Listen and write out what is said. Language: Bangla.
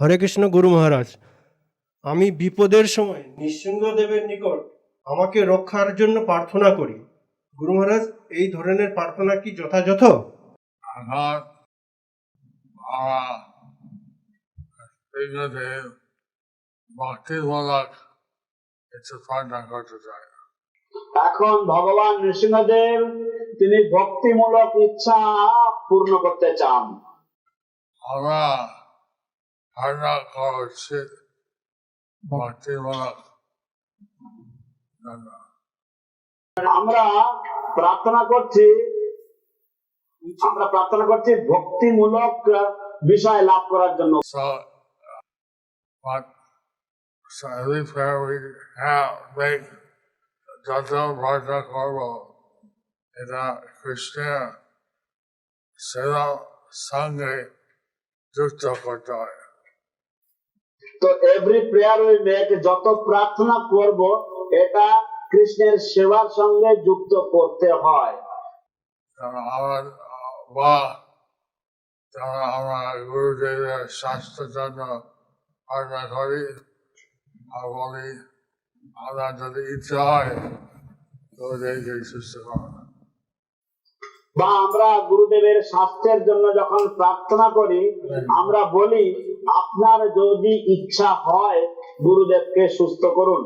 হরে কৃষ্ণ গুরু মহারাজ আমি বিপদের সময় নৃসিংহদেবের নিকট আমাকে রক্ষার জন্য প্রার্থনা করি। গুরু মহারাজ এই ধরনের প্রার্থনা কি যথাযথ? আমার বাবা কৃষ্ণদেব ভক্তিমূলক কিছু প্রার্থনা করতে চায় এখন ভগবান নৃসিংহদেব তিনি ভক্তিমূলক ইচ্ছা পূর্ণ করতে চান। আমরা প্রার্থনা করা উচিত ভক্তিমূলক জন্য আমরা প্রার্থনা করছি আমরা প্রার্থনা করছি ভক্তিমূলক বিষয় লাভ করার জন্য। So, every prayer we have make কৃষ্ণের সেবা সঙ্গে যুক্ত করতে হয়। তো এভরি প্রেয়ার উই মেক যত প্রার্থনা করব এটা কৃষ্ণের সেবার সঙ্গে যুক্ত করতে হয়। আমার বা যারা আমরা গুরুদেবের স্বাস্থ্যের জন্য প্রার্থনা করি আর বলি আমরা যদি ইচ্ছা হয় গুরুদেবকে সুস্থ বা আমরা গুরুদেবের স্বাস্থ্যের জন্য যখন প্রার্থনা করি আমরা বলি আপনার যদি ইচ্ছা হয় গুরুদেবকে সুস্থ করুন।